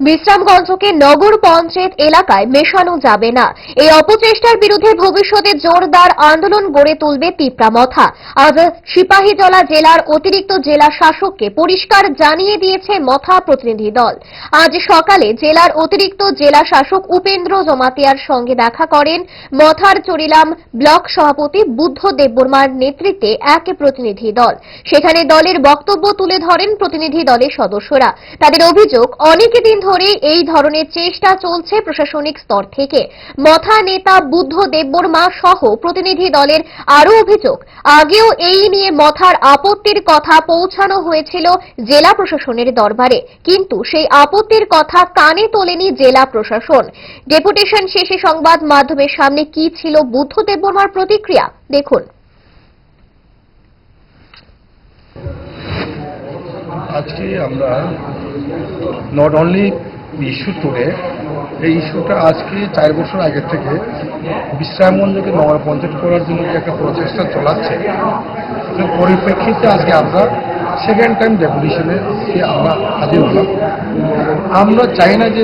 বিশ্রামগঞ্জকে নগর পঞ্চায়েত এলাকায় মেশানো যাবে না। এই অপচেষ্টার বিরুদ্ধে ভবিষ্যতে জোরদার আন্দোলন গড়ে তুলবে তিপ্রামথা আজ সিপাহীজলা জেলার অতিরিক্ত জেলা শাসককে পরিষ্কার জানিয়ে দিয়েছে মথা প্রতিনিধি দল। আজ সকালে জেলার অতিরিক্ত জেলা শাসক উপেন্দ্র জমাতিয়ার সঙ্গে দেখা করেন মথার চরিলাম ব্লক সভাপতি বুদ্ধ দেববর্মার নেতৃত্বে এক প্রতিনিধি দল। সেখানে দলের বক্তব্য তুলে ধরেন প্রতিনিধি দলের সদস্যরা। তাদের অভিযোগ, অনেক দিন ধরে এই ধরনের চেষ্টা চলছে প্রশাসনিক স্তর থেকে। মথা নেতা বুদ্ধ দেববর্মা সহ প্রতিনিধি দলের আরও অভিযোগ, আগেও এই নিয়ে মথার আপত্তির কথা পৌঁছানো হয়েছিল জেলা প্রশাসনের দরবারে, কিন্তু সেই আপত্তির কথা কানে তোলেনি জেলা প্রশাসন। ডেপুটেশন শেষে সংবাদ মাধ্যমের সামনে কি ছিল বুদ্ধ দেববর্মার প্রতিক্রিয়া? দেখুন। আজকে আমরা নট অনলি ইস্যু টুডে এই ইস্যুটা আজকে চার বছর আগে থেকে বিশ্রামগঞ্জকে নগর পঞ্চায়েত করার জন্য যে একটা প্রচেষ্টা চলাচ্ছে পরিপ্রেক্ষিতে আজকে আমরা সেকেন্ড টাইম ডেপুটেশনে আমরা হাজির হলাম। আমরা চাই না যে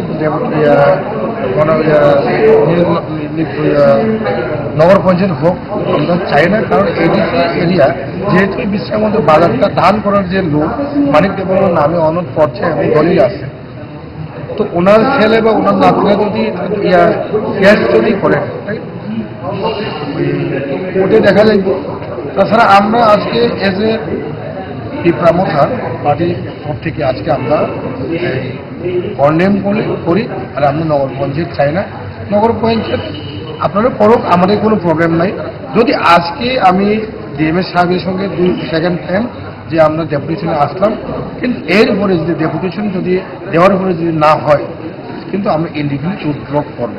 নগর পঞ্চায়েত হোক, আমরা চাই না, কারণ এরিয়া, যেহেতু এই বিশ্রামগঞ্জ বাজারটা দান করার যে লোক, মানিক দেবনার নামে অনেক পড়ছে এবং দলিল আছে। তো ওনার ছেলে বা ওনার নাতিরা যদি গ্যাস যদি করে ওটা দেখা যায় তাছাড়া আমরা আজকে এজ এ পিপ্রামথা পার্টির তরফ থেকে আজকে আমরা কন্ডেম করি আর আমরা নগর পঞ্চায়েত চাই না। নগর পঞ্চায়েত আপনারা করুক, আমাদের কোনো প্রবলেম নাই। যদি আজকে আমি ডিএমএস সাহেবের সঙ্গে দুই সেকেন্ড টাইম যে আমরা ডেপুটেশনে আসলাম, কিন্তু এর উপরে যদি ডেপুটেশন যদি দেওয়ার উপরে যদি না হয়, কিন্তু আমরা ইন্ডিভিজুয়ালি উইথড্র করব।